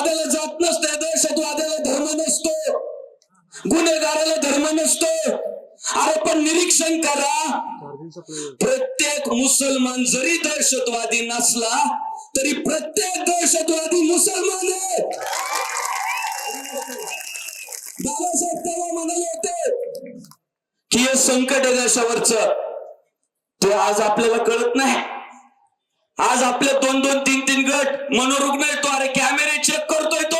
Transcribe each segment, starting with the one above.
दहशतवाद्याला जात नसते दहशतवाद्याला धर्म नसतो. गुन्हेगाराला धर्म नसतो. अरे पण निरीक्षण करा. प्रत्येक मुसलमान जरी दहशतवादी नसला तरी प्रत्येक दहशतवादी मुसलमान आहे बाबासाहेब तेव्हा म्हणाले होते की हे संकट आहे देशावरच. ते आज आपल्याला कळत नाही. आज आपले दोन दोन तीन तीन गट मनोरुग्ण येतो अरे कॅमेरे चेक करतोय तो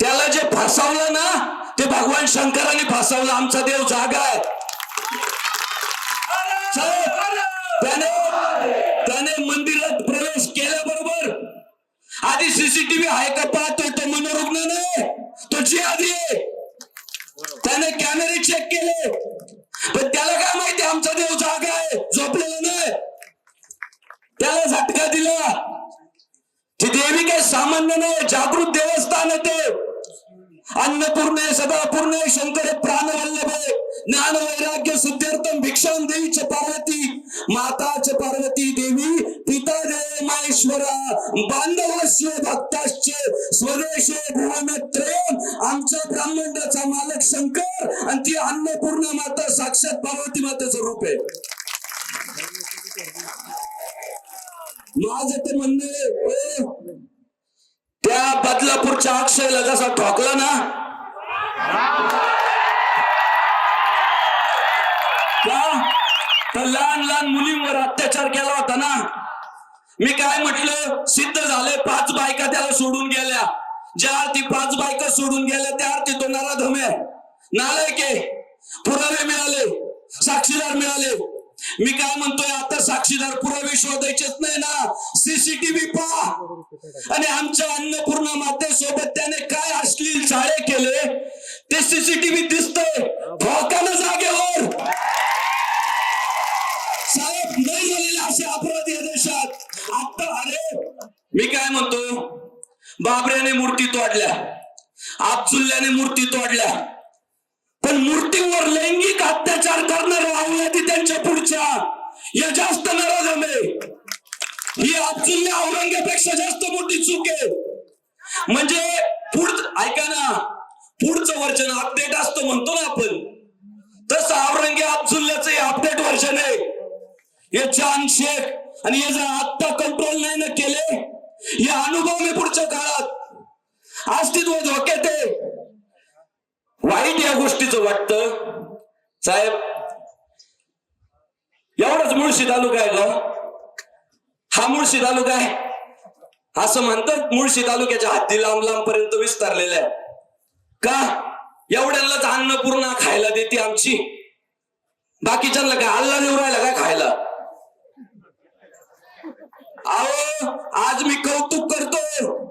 त्याला जे फसवलं ना ते भगवान शंकराने फसवलं. आमचा देव जागा आहे. त्याने त्याने मंदिरात प्रवेश केल्याबरोबर आधी सीसीटीव्ही आहे का पाहतोय तो मनोरुग्ण नाही तो जी आधी त्याने कॅमेरे चेक केले. पण त्याला काय माहिती आमचा देव जागा आहे झोपलेला नाही. त्याला झटका दिला. ती देवी काही सामान्य नाही जागृत देवस्थान आहे ते. अन्नपूर्ण आहे सदापूर्ण शंकर आहे प्राणवल्लभ ज्ञान वैराग्य सिद्धार्थम भिक्षाम च पार्वती माताचे पार्वती देवी पिता देव महेश्वरा बांधवस्य भक्ताश्चे स्वदेशे भुवन आमच्या ब्राह्मणाचा मालक शंकर आणि ती अन्नपूर्ण माता साक्षात पार्वती मातेचं रूप आहे. माझं ते म्हणणं त्या बदलापूरच्या अक्षयला जसा ठोकला ना? तर लहान लहान मुलींवर अत्याचार केला होता ना? मी काय म्हटलं? सिद्ध झाले पाच बायका त्याला सोडून गेल्या. ज्या आरती पाच बायका सोडून गेल्या त्या अर्थी तो नाराधम आहे. नालायके पुरावे मिळाले साक्षीदार मिळाले. मी काय म्हणतोय आता साक्षीदार पुरावे शोधायचेच नाही ना? सीसीटीव्ही पहा. आणि आमच्या अन्नपूर्णा मातेसोबत त्याने काय अश्लील चाळे केले? ते सीसीटीव्ही दिसतंय. ठोकानं जागेवर. साहेब नाही झालेले असे अपराध या देशात. आता अरे मी काय म्हणतो? बाबऱ्याने मूर्ती तोडल्या. अब्दुल्ल्याने मूर्ती तोडल्या. पण मूर्तींवर लैंगिक अत्याचार करणार आवल्याती त्यांच्या पुढच्या. या जास्त नाराज आहे ही अब्दुल्ल्या औरंगापेक्षा जास्त मोठी चूक आहे. म्हणजे पुढ ऐका ना. पुढचं वर्जन अपडेट असतं म्हणतो ना आपण. तसं औरंगे अब्दुल्ल्याचं हे अपडेट वर्जन आहे. हे छान शेख आणि हे जर आत्ता कंट्रोल नाही ना केले हे अनुभव मी पुढच्या काळात. अस्तित्व धोक्यात आहे. वाईट या गोष्टीचं वाटतं. साहेब एवढाच मुळशी तालुका आहे का? हा मुळशी तालुका आहे. असं म्हणतात मुळशी तालुक्याच्या हद्दी लांब लांब पर्यंत विस्तारलेल्या आहे. का? एवढ्यांनाच अन्नपूर्णा खायला देते आमची. बाकीच्यांना काय अल्ला देऊ राहिला काय खायला? अहो आज मी कौतुक करतो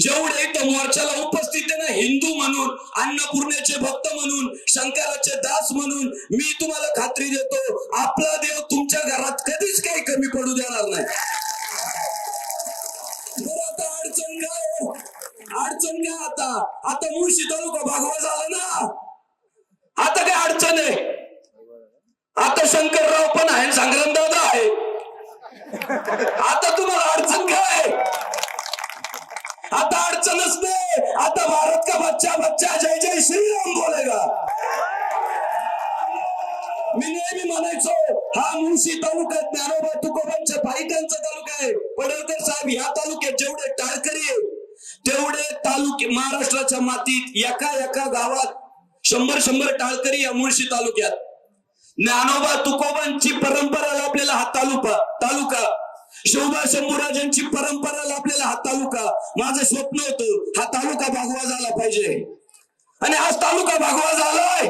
जेवढे त्या मोर्चाला उपस्थित आहे ना हिंदू म्हणून अन्नपूर्णेचे भक्त म्हणून शंकराचे दास म्हणून मी तुम्हाला खात्री देतो आपला देव तुमच्या घरात कधीच काही कमी पडू देणार नाही. आता अडचण काय हो? अडचण काय आता? आता मुळशी तालुका भागवा झाला ना. आता काय अडचण आहे? आता शंकरराव पण आहे संग्राम दादा आहे. आता तुम्हाला अडचण काय? आता अडचणच नाही. आता भारत का बच्चा बच्चा जय जय श्रीराम बोलेगा. मी नेहमी म्हणायचो हा मुळशी तालुका ज्ञानोबा तुकोबांच्या पायथ्यांचा तालुका आहे. पडळकर साहेब ह्या तालुक्यात जेवढे टाळकरी आहे तेवढे तालुके महाराष्ट्राच्या मातीत एका एका गावात शंभर शंभर टाळकरी या मुळशी तालुक्यात. ज्ञानोबा तुकोबांची परंपरा लाभलेला हा तालुका तालुका. शिवबा शंभूराजांची परंपरा लाभलेला हा तालुका माझं स्वप्न होत हा तालुका भागवा झाला पाहिजे. आणि आज तालुका भागवा झालाय.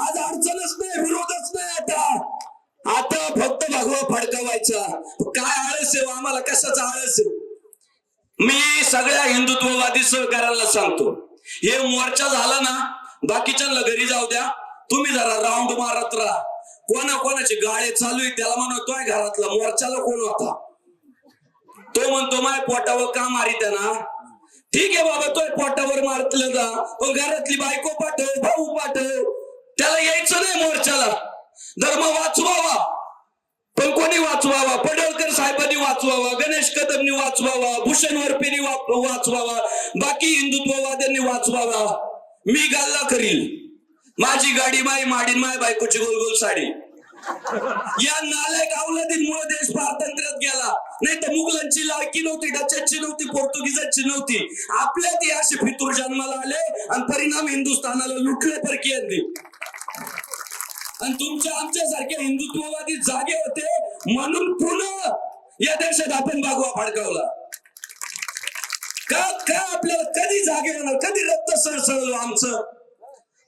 आज अडचणच नाही विरोधच नाही आता. आता फक्त भागवा फडकवायचा. काय आळस आहे हो, आम्हाला कशाचा आळस आहे हो? मी सगळ्या हिंदुत्ववादी सहकार्याला सांगतो हे मोर्चा झाला ना बाकीच्यांना घरी जाऊ द्या. तुम्ही जरा राऊंड मारत राहा. कोणा कोणाचे गाळे चालू आहे त्याला म्हणतोय घरातला मोर्चाला कोण होता? तो म्हणतो माय पोटावर का मारित ना? ठीक आहे बाबा तोय पोटावर मारतलं जा. पण घरातली बायको पाठव भाऊ पाठव. त्याला यायचं नाही मोर्चाला. धर्म वाचवावा. पण कोणी वाचवावा? पडळकर साहेबांनी वाचवावा गणेश कदमनी वाचवावा भूषण वरपेनी वाचवावा बाकी हिंदुत्ववाद्यांनी वाचवावा. मी गाल्ला करील माझी गाडी माई माडीन माय बायकोची गोल गोल साडी. या नालायक अवलादींमुळे देश पारतंत्र्यात गेला. नाही तर मुघलांची लाडकी नव्हती डचांची नव्हती पोर्तुगीजांची नव्हती. आपल्यात असे फितूर जन्माला आले आणि परिणाम हिंदुस्थानाला लुटले परकीयांनी आणि तुमच्या आमच्यासारख्या हिंदुत्ववादी जागे होते म्हणून पुन्हा या देशात आपण बागवा फडकावला. का का आपल्याला कधी जागे होणार? कधी रक्त सळसळलो आमचं?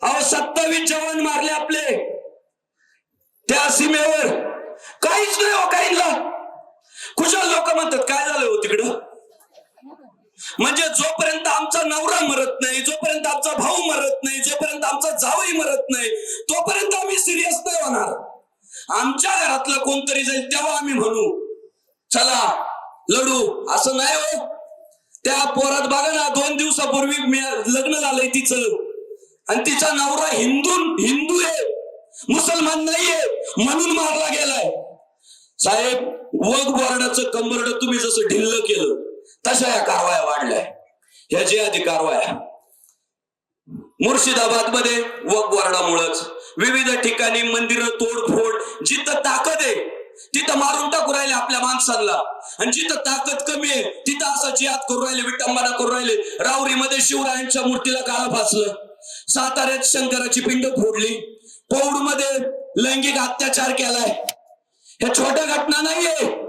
अहो सत्तावीस जवान मारले आपले. त्या सीमेवर. काहीच नाही हो काहींना. कुशल लोक म्हणतात काय झालं हो तिकडं? म्हणजे जोपर्यंत आमचा नवरा मरत नाही जोपर्यंत आमचा भाऊ मरत नाही जोपर्यंत आमचा जावई मरत नाही तोपर्यंत आम्ही सिरियस नाही होणार. आमच्या घरातलं कोणतरी जाईल तेव्हा आम्ही म्हणू चला लढू. असं नाही हो. त्या पोरात बघा ना दोन दिवसापूर्वी मी- लग्न झालंय तिचं. आणि तिचा नवरा हिंदू हिंदू आहे. मुसलमान नाहीये. म्हणून मारला गेलाय. साहेब वग बोर्डाचं कंबरड तुम्ही जसं ढिल्ल केलं तशा या कारवाया वाढल्या. ह्याची आधी कारवाया मुर्शिदाबादमध्ये वग बोर्डामुळंच विविध ठिकाणी मंदिरं तोडफोड जिथं ताकद आहे तिथं मारून टाकू राहिले आपल्या माणसांना. आणि जिथं ताकद कमी आहे तिथं असं जिहाद करू राहिले विटंबना करू राहिले. राऊरीमध्ये शिवरायांच्या मूर्तीला काळा फासलं. साताऱ्यात शंकराची पिंड फोडली. पौडमध्ये लैंगिक अत्याचार केलाय. हे छोट्या घटना नाहीये.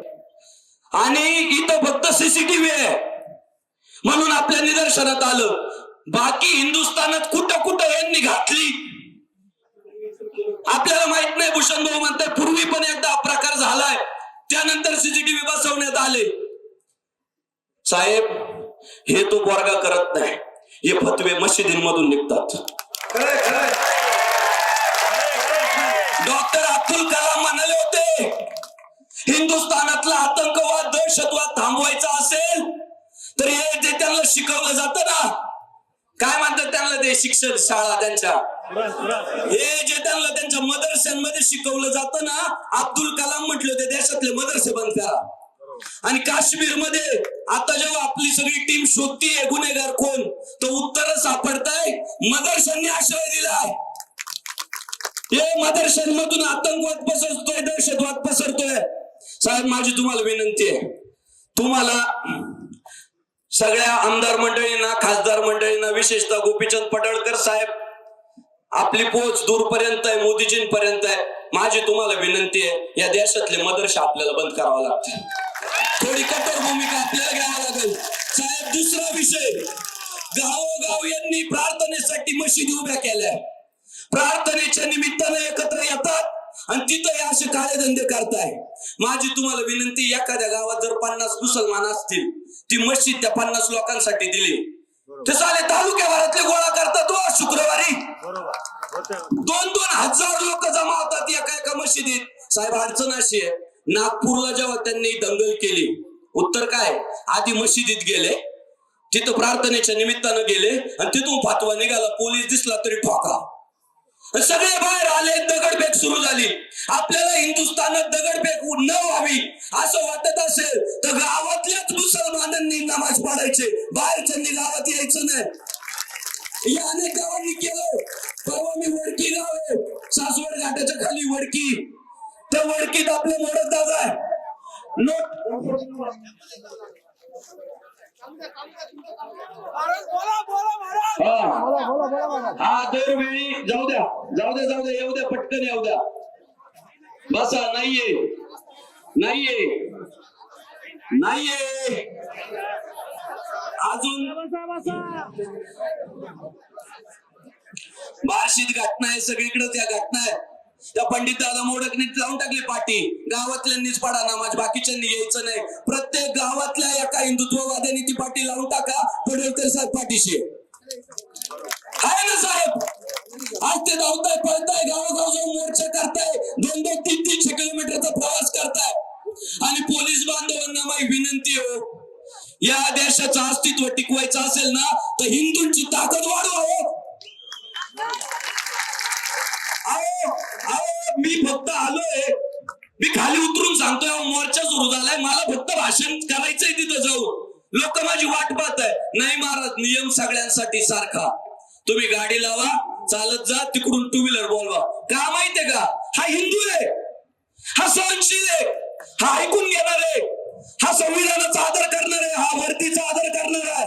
आणि इथं फक्त सीसीटीव्ही आहे. म्हणून आपल्या निदर्शनात आलं. बाकी हिंदुस्थानात कुठं कुठं यांनी घातली? आपल्याला माहीत नाही भूषण भाऊ म्हणतात पूर्वी पण एकदा प्रकार झालाय. त्यानंतर सीसीटीव्ही बसवण्यात आले. साहेब हे तो वर्ग करत नाही. हे फतवे मशिदींमधून निघतात. डॉक्टर अब्दुल कलाम म्हणाले होते हिंदुस्थानातला आतंकवाद दहशतवाद थांबवायचा असेल तर हे जे त्यांना शिकवलं जातं ना काय म्हणतात त्यांना ते शिक्षण शाळा त्यांच्या? हे जे त्यांना त्यांच्या मदरशांमध्ये शिकवलं जातं ना अब्दुल कलाम म्हटले होते देशातले मदरसे बंद करा. आणि काश्मीरमध्ये आता जेव्हा आपली सगळी टीम शोधतीये गुन्हेगार कोण तर उत्तर सापडताय. मदरशांनी आश्रय दिलाय. हे मदरशांमधून आतंकवाद पसरतोय दहशतवाद पसरतोय. साहेब माझी तुम्हाला विनंती आहे. तुम्हाला सगळ्या आमदार मंडळींना खासदार मंडळींना विशेषतः गोपीचंद पडळकर साहेब आपली पोच दूरपर्यंत आहे मोदीजींपर्यंत आहे. माझी तुम्हाला विनंती आहे या देशातले मदरशा आपल्याला बंद करावं लागते थोडी कठोर भूमिका आपल्याला घ्यावं लागेल. साहेब दुसरा विषय. गावोगाव यांनी प्रार्थनेसाठी मशिदी उभ्या केल्या. प्रार्थनेच्या निमित्तानं एकत्र येतात आणि तिथं हे असे काळे धंदे करताय. माझी तुम्हाला विनंती एखाद्या गावात जर पन्नास मुसलमान असतील ती मस्जिद त्या पन्नास लोकांसाठी दिली. ते साले तालुक्याभरातले गोळा करतात हो शुक्रवारी. दोन दोन हजार लोक जमा होतात एका एका मशिदीत. साहेब अडचण अशी आहे. नागपूरला जेव्हा त्यांनी दंगल केली उत्तर काय? आधी मशिदीत गेले तिथं प्रार्थनेच्या निमित्तानं गेले आणि तिथून फातवा निघाला पोलीस दिसला तरी ठोका. सगळे बाहेर आले दगडफेक सुरू झाली. आपल्याला हिंदुस्थानात दगडफेक न व्हावी असं वाटत असेल तर गावातल्याच मुसलमानांनी नमाज पाडायचे बाहेरच्यांनी गावात यायचं नाही. या अनेक गावांनी केलं. परवा मी वडकी गाव आहे. सासवड घाटाच्या खाली वडकी. त्या वडकीत आपलं मोडत दादा आहे. नोट. हा. हा दरवेळी जाऊ द्या जाऊ द्या जाऊ द्या येऊ द्या पटकन येऊ द्या. बसा नाहीये. नाहीये. नाहीये. अजून बार्शीत घटना आहे सगळीकडे त्या घटना आहे. त्या पंडित दादा मोडकने लावून टाकली पाठी गावातल्यांनीच पडा नामाज बाकीच्यांनी यायचं नाही. प्रत्येक गावातल्या एका हिंदुत्ववाद्यांनी ती पाठी लावून टाका पडेल साहेब पाठीशी. आहे ना साहेब? आज ते धावताय पळताय गावोगाव जाऊन मोर्चा करताय दोन दोन तीन तीनशे किलोमीटरचा प्रवास करताय. आणि पोलीस बांधवांना माझी विनंती हो या देशाचं अस्तित्व टिकवायचं असेल ना तर हिंदूंची ताकद वाढवा हो. मी फक्त आलोय. मी खाली उतरून सांगतोय मोर्चा सुरू झालाय. मला फक्त भाषण करायचंय तिथं जाऊन. लोक माझी वाट पाहत आहे नाही महाराज नियम सगळ्यांसाठी सारखा. तुम्ही गाडी लावा चालत जा तिकडून टू व्हीलर बोलवा. का माहितीये का? हा हिंदू आहे. हा सहनशील आहे. हा ऐकून घेणार आहे. हा संविधानाचा आदर करणार आहे. हा भरतीचा आदर करणार आहे.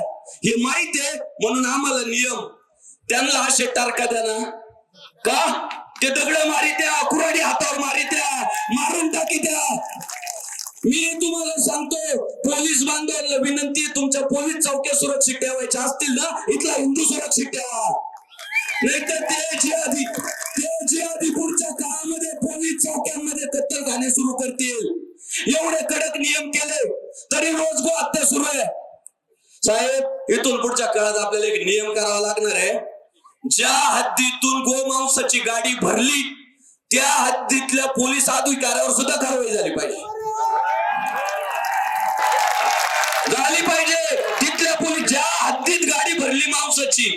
हे माहीत आहे म्हणून आम्हाला नियम. त्यांना असे टारका द्या ना. का? ते दगड मारित्या कुराडी हातावर मारित्या मारून टाकी द्या मी तुम्हाला सांगतो पोलीस बांधवांना विनंती आहे, तुमच्या पोलीस चौक्या सुरक्षित ठेवायच्या असतील ना इथला हिंदू सुरक्षित ठेवा. नाहीतर ते जे आधी ते जे आधी पुढच्या काळामध्ये पोलीस चौक्यांमध्ये कत्तलखाने सुरू करतील. एवढे कडक नियम केले तरी रोज गो हत्या सुरू आहे. साहेब इथून पुढच्या काळात आपल्याला एक नियम करावा लागणार आहे. ज्या हद्दीतून गोमांसाची गाडी भरली त्या हद्दीतल्या पोलीस अधिकाऱ्यावर सुद्धा कारवाई झाली पाहिजे. झाली पाहिजे. तिथल्या पोलीस ज्या हद्दीत गाडी भरली मांसाची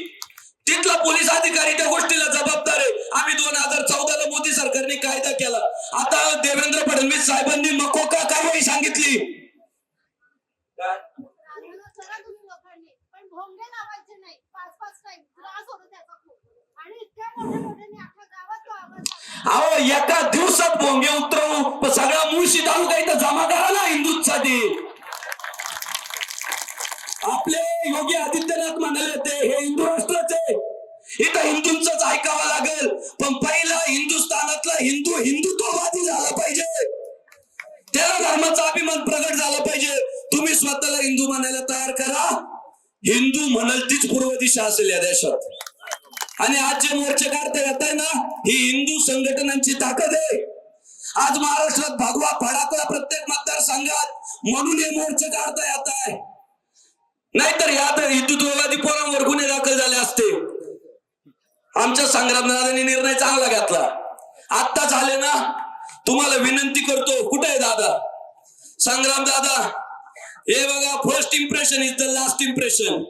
तिथला पोलीस अधिकारी त्या गोष्टीला जबाबदार आहे. आम्ही दोन हजार चौदाला मोदी सरकारने कायदा केला. आता देवेंद्र फडणवीस साहेबांनी मकोका कारवाई सांगितली? अहो एका दिवसात भोंगे उतरवू सगळा मुळशी तालुका इथं जमा करा ना हिंदूंसाठी. आपले योगी आदित्यनाथ म्हणाले होते हे हिंदू राष्ट्राचे इथं हिंदूंच ऐकावं लागेल पण पहिला हिंदुस्थानातला हिंदू हिंदुत्ववादी झाला पाहिजे. त्याला धर्माचा अभिमान प्रगट झाला पाहिजे. तुम्ही स्वतःला हिंदू म्हणायला तयार करा. हिंदू म्हणाल तीच पूर्व दिशा असेल या देशात. आणि आज जे मोर्चे काढता येत आहे ना ही हिंदू संघटनांची ताकद आहे. आज महाराष्ट्रात भगवा फडाकला प्रत्येक मतदारसंघात म्हणून हे मोर्चे काढता येत आहे. नाहीतर यात हिंदुत्ववादी पोरांवर गुन्हे दाखल झाले असते. आमच्या संग्रामदादांनी निर्णय चांगला घेतला. आत्ता झाले ना तुम्हाला विनंती करतो कुठे आहे दादा? संग्राम दादा हे बघा first impression is the last impression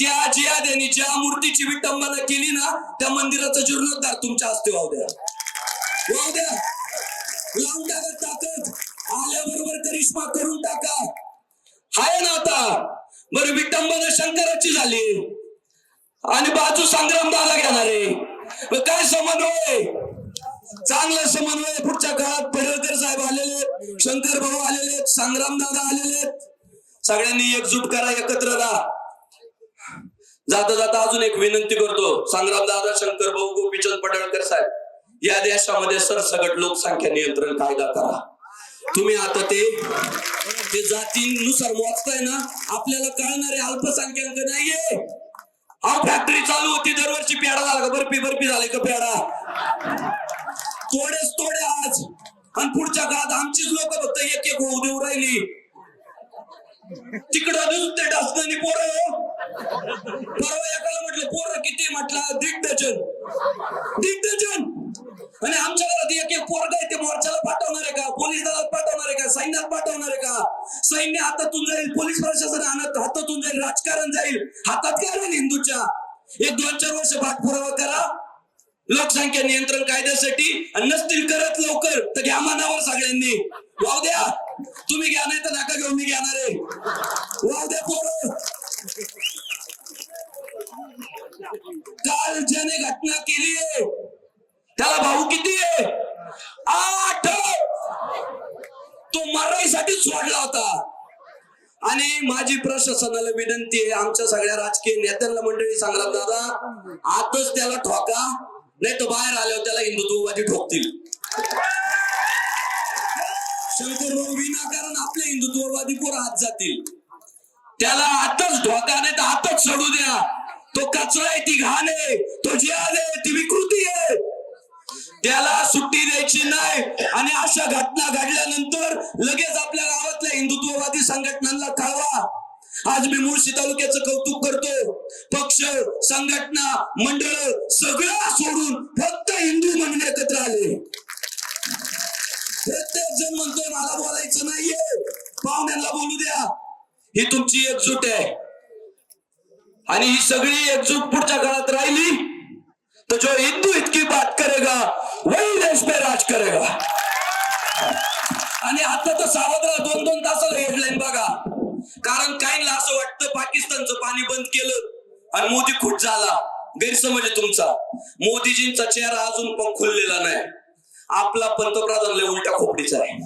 त्या जियाद्यांनी ज्या मूर्तीची विटंबना केली ना त्या मंदिराचा जीर्णोद्धार तुमच्या हस्ते वाहू द्या. वाहू द्या. लावून टाका ताकद. आल्याबरोबर करिश्मा करून टाका. हाय ना आता. बरं विटंबना शंकराची झाली. आणि बाजू संग्राम दादा घेणार आहे. काय समन्वय? चांगला समन्वय. पुढच्या काळात पडळकर साहेब आलेले शंकर भाऊ आलेले संग्राम दादा आलेले सगळ्यांनी एकजूट करा एकत्र राहा. जाता जाता अजून एक विनंती करतो संग्राम दादा शंकर भाऊ गोपीचंद पडळकर साहेब या देशामध्ये सरसगट लोकसंख्या नियंत्रण कायदा करा. तुम्ही आता ते ते जातीनुसार मोजताय ना आपल्याला कळणारे अल्पसंख्याक नाहीये. हा फॅक्टरी चालू होती दरवर्षी पेडा झाला का? बर्फी बर्फी झाली का पेडा तोडेच तोडे आज. आणि पुढच्या काळात आमचीच लोक फक्त एक एक होऊ देऊ राहिली. तिकडं नुसते डासनानी पोरं. परवा एकाला म्हटलं पोरं किती? म्हटलं दीड डझन. दीड डझन. आणि आमच्या घरात एक एक पोरग आहे ते मोर्चाला पाठवणार आहे का? पोलीस दलात पाठवणार आहे का? सैन्यात पाठवणार आहे का? सैन्य हातातून जाईल पोलीस प्रशासन हातातून जाईल राजकारण जाईल. हातात काय राहील हिंदूच्या? एक दोन चार वर्ष पाठपुरावा करा. लोकसंख्या नियंत्रण कायद्यासाठी. आणि नसतील करत लवकर तर घ्या मानावर सगळ्यांनी. वाव द्या. तुम्ही घ्या नाही तर नाका घेऊन मी घेणार आहे. वाव द्या पोरं. काल ज्याने घटना केली आहे त्याला भाऊ किती आहे? आठ! तो मराईसाठीच सोडला होता. आणि माझी प्रशासनाला विनंती आहे आमच्या सगळ्या राजकीय नेत्यांना मंडळी सांगणार दादा आतच त्याला ठोका नाही तर बाहेर आल्यावर त्याला हिंदुत्ववादी ठोकतील. शंकरभाऊ विनाकारण आपले हिंदुत्ववादी पोरं हात जातील. त्याला आताच धोका नाही तर आताच सोडू द्या. तो कचरा आहे ती घाण आहे तो जिहाद आहे ती विकृती आहे. त्याला सुट्टी द्यायची नाही आणि अशा घटना घडल्यानंतर लगेच आपल्या गावातल्या हिंदुत्ववादी संघटनांना कळवा. आज मी मुळशी तालुक्याचं कौतुक करतो. पक्ष संघटना मंडळ सगळं सोडून फक्त हिंदू म्हणून एकत्र आले. प्रत्येक जण म्हणतोय मला बोलायचं नाहीये. पाहुण्यांना बोलू द्या. ही तुमची एकजूट आहे. आणि ही सगळी एकजूट पुढच्या काळात राहिली. तर जो हिंदू इतकी बात करेगा वही देश पे राज करेगा. आणि आता तर सावधरा दोन दोन तासाला हेडलाईन बघा. कारण काहींना असं वाटतं पाकिस्तानचं पाणी बंद केलं आणि मोदी खुट झाला. गैरसमज तुमचा. मोदीजींचा चेहरा अजून पण खुललेला नाही. आपला पंतप्रधान लय उलट्या खोपडीचा आहे.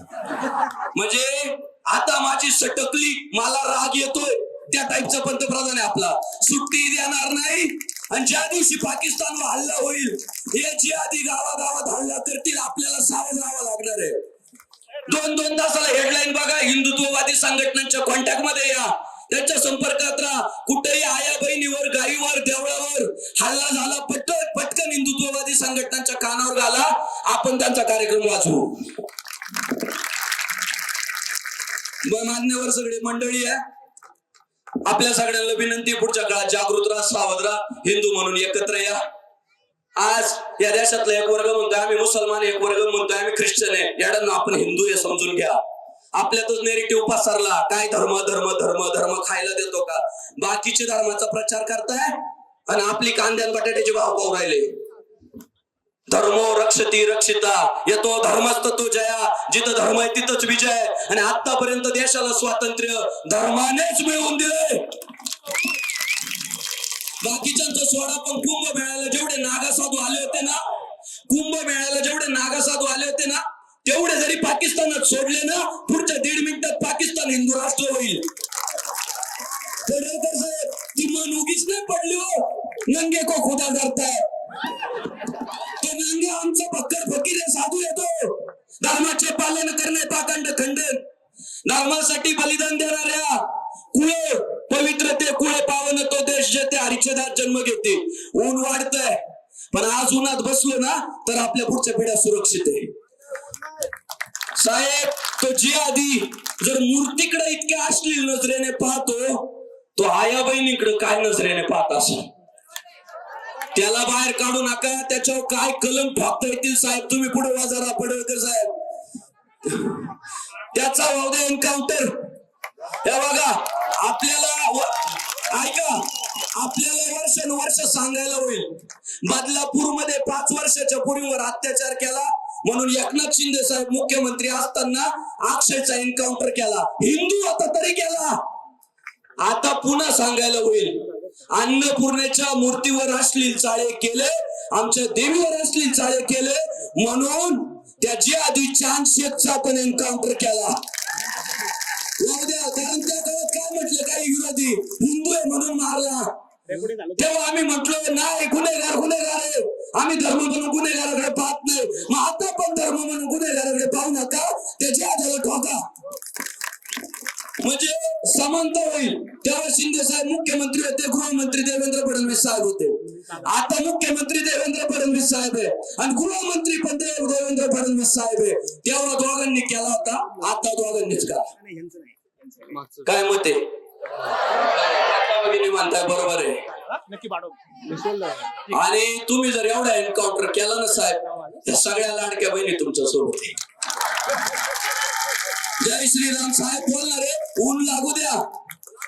म्हणजे आता माझी सटकली मला राग येतोय. त्या टाईपचा पंतप्रधान आहे आपला. सुट्टी देणार नाही. आणि ज्या दिवशी पाकिस्तानवर हल्ला होईल याची आधी गावागावात हल्ला करतील आपल्याला सावध राहावं लागणार आहे. दोन दोन तासाला हेडलाईन बघा. हिंदुत्ववादी संघटनांच्या कॉन्टॅक्टमध्ये या. त्यांच्या संपर्कात राहा. कुठेही आया बहिणीवर गाईवर देवळावर हल्ला झाला पटकन पटकन हिंदुत्ववादी संघटनांच्या कानावर घाला. आपण त्यांचा कार्यक्रम वाचवू. मान्यवर सगळे मंडळी आहे. आपल्या सगळ्यांना विनंती पुढच्या काळात जागृत राहा सावध राहा हिंदू म्हणून एकत्र या. आज या देशातला एक वर्ग म्हणतोय आम्ही मुसलमान एक वर्ग म्हणतोय आम्ही ख्रिश्चन आहे. याडांना आपण हिंदू हे समजून घ्या. आपल्यातच नेरेटिव्ह पसरला. काय धर्म धर्म धर्म धर्म खायला देतो का? बाकीचे धर्माचा प्रचार करताय आणि आपली कांद्यान बटाट्याचे भाव पाहू राहिले. धर्मो रक्षती रक्षिता येतो धर्मस्त तो जया जिथं धर्म आहे तिथंच विजय. आणि आतापर्यंत देशाला स्वातंत्र्य धर्मानेच मिळवून दिले बाकीच्यांचा सोडा पण कुंभ मेळ्याला जेवढे नागासाधू आले होते ना कुंभ मेळ्याला जेवढे नागासाधू आले होते ना तेवढे जरी पाकिस्तानात सोडले ना पुढच्या दीड मिनिटात पाकिस्तान हिंदू राष्ट्र होईल. पडळकर साहेब ती मन उगीच नाही पडली हो. नंगे को खुदा धर्मासाठी बलिदान देणाऱ्या कुळे पवित्र ते कुळे पावन तो देश जे ते हरिच्छेदात जन्म घेते. ऊन वाढतंय. पण आज उन्हात बसलो ना तर आपल्या पुढच्या पिढ्या सुरक्षित आहे. साहेब तो जी आधी जर मूर्तीकडे इतक्या अश्लील नजरेने पाहतो तो आया बहिणीकडे काय नजरेने पाहत असेल? त्याला बाहेर काढू नका त्याच्यावर काय कलम ठोकता येतील साहेब? तुम्ही पुढे वाजारा पडळकर साहेब. त्याचा वाव दे एन्काउंटर हे बघा आपल्याला ऐका आपल्याला वर्षानुवर्ष सांगायला होईल. बदलापूरमध्ये पाच वर्षाच्या पूर्वीवर अत्याचार केला म्हणून एकनाथ शिंदे साहेब मुख्यमंत्री असताना अक्षयचा एन्काउंटर केला. हिंदू आता तरी केला. आता पुन्हा सांगायला होईल. अन्नपूर्णेच्या मूर्तीवर अश्लील चाळे केले आमच्या देवीवर अश्लील चाळे केले म्हणून त्याची आधी चांद शेखचा आपण एन्काउंटर केला. कारण त्या काळात काय म्हटलं काही विरोधी हिंदू आहे म्हणून मारला. तेव्हा आम्ही म्हटलो नाही गुन्हेगार गुन्हेगार आहे. आम्ही धर्म म्हणून गुन्हेगाराकडे पाहत नाही. मग आता पण धर्म म्हणून गुन्हेगाराकडे पाहू नका. त्याची आधार ठोका. म्हणजे समानता होईल. तेव्हा शिंदे साहेब मुख्यमंत्री होते गृहमंत्री देवेंद्र फडणवीस साहेब होते. आता मुख्यमंत्री देवेंद्र फडणवीस साहेब आहे आणि गृहमंत्री पण देव- देवेंद्र फडणवीस साहेब आहे. तेव्हा दोघांनी केला होता आता दोघांनीच करा काय मत आहे? म्हणताय बरोबर आहे. आणि तुम्ही जर एवढा एन्काउंटर केला ना साहेब त्या सगळ्या लाडक्या बहिणी तुमच्यासोबत आहे. जय श्रीराम साहेब बोलणार आहे ऊन लागू द्या.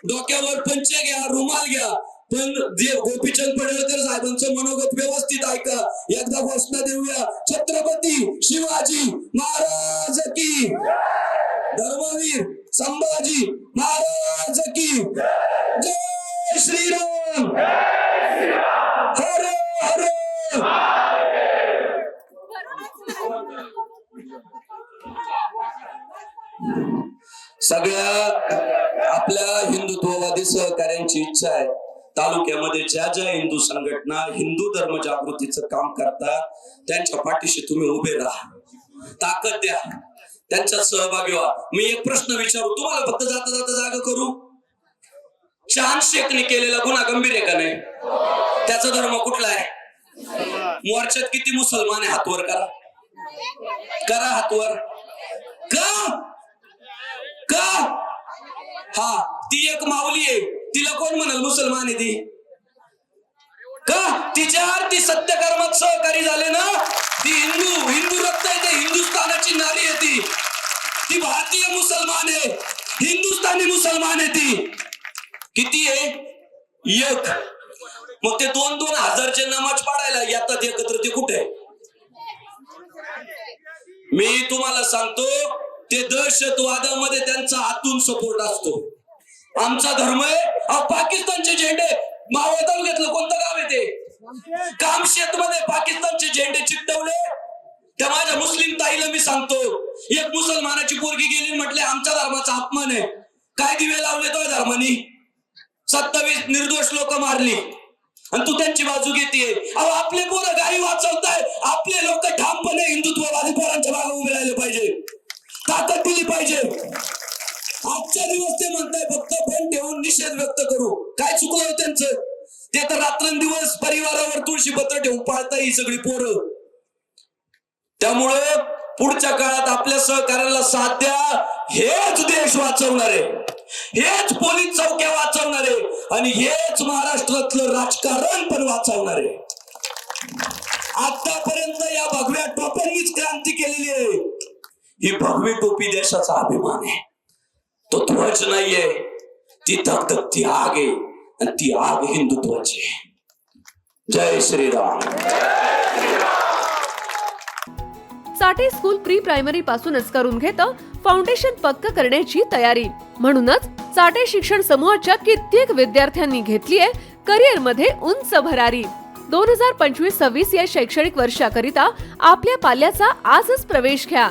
डोक्यावर पंचे घ्या रुमाल घ्या. पण जे गोपीचंद पडळकर साहेबांचं मनोगत व्यवस्थित ऐका. एकदा घोषणा देऊया. छत्रपती शिवाजी महाराज की. धर्मवीर संभाजी महाराज की. जय श्रीराम. हर हर. सगळ्या आपल्या हिंदुत्ववादी सहकार्यांची इच्छा आहे. तालुक्यामध्ये ज्या ज्या हिंदू संघटना हिंदू धर्म जागृतीचं काम करतात त्यांच्या पाठीशी तुम्ही उभे राहा. ताकद द्या. त्यांच्यात सहभागी व्हा. मी एक प्रश्न विचारू. तुम्हाला फक्त जाता जाता जागा करू? चांद शेखने केलेला गुन्हा गंभीर आहे का नाही? त्याचा धर्म कुठला आहे? मोर्चात किती मुसलमान आहे हातवर? करा. करा हातवर. का? का हा ती एक माऊली आहे. तिला कोण म्हणाल मुसलमान आहे ती? का? तिच्या ती सत्यकर्मात सहकारी झाले ना? ती हिंदू हिंदू रक्त आहे ते हिंदुस्थानाची नारी आहे ती. ती भारतीय मुसलमान आहे. हिंदुस्थानी मुसलमान आहे ती. किती आहे? एक. मग ते दोन दोन हजारचे नमाज पाडायला येतात एकत्र ते कुठे? आहे? मी तुम्हाला सांगतो ते दहशतवादामध्ये त्यांचा आतून सपोर्ट असतो. आमचा धर्म आहे अहो, पाकिस्तानचे झेंडे मावळ तालुक्यातलं कोणतं गाव आहे ते? कामशेत मध्ये पाकिस्तानचे झेंडे चिकटवले. त्या माझ्या मुस्लिम ताईला मी सांगतो एक मुसलमानाची पोरगी गेली म्हटले आमच्या धर्माचा अपमान आहे. काय दिवे लावले तो धर्मानी? सत्तावीस निर्दोष लोक मारली. आणि तू त्यांची बाजू घेते अहो आपले पोरं गाई वाचवताय. आपले लोक ठामपणे हिंदुत्ववादी पोरांच्या भागा उभे राहिले पाहिजे. ताकद दिली पाहिजे. आजच्या दिवस ते म्हणताय फक्त फोन ठेवून निषेध व्यक्त करू. काय चुकलं त्यांचं? ते तर रात्रंदिवस परिवारावर तुळशी पत्र ठेवून पाळताय ही सगळी पोरं. त्यामुळे पुढच्या काळात आपल्या सहकार्याला साथ द्या हेच देश वाचवणारे हेच पोलीस चौक्या वाचवणारे आणि हेच महाराष्ट्रातलं राजकारण पण वाचवणारे. आतापर्यंत या भगव्या टोप्यांनीच क्रांती केलेली आहे. ही भगवी टोपी देशाचा अभिमान आहे. तो ध्वज नाहीये ती धगधग ती आग आहे आणि ती आग हिंदुत्वाची आहे. जय Shriram. Sathe school pre primary पासूनच करून घेतं फाउंडेशन पक्क करण्याची तयारी. म्हणूनच साठे शिक्षण समूहाच्या कित्येक विद्यार्थ्यांनी घेतलीये करिअरमध्ये उंच भरारी. दोन हजार पंचवीस सव्वीस या शैक्षणिक वर्षाकरिता आपल्या पाल्याचा आजच प्रवेश घ्या.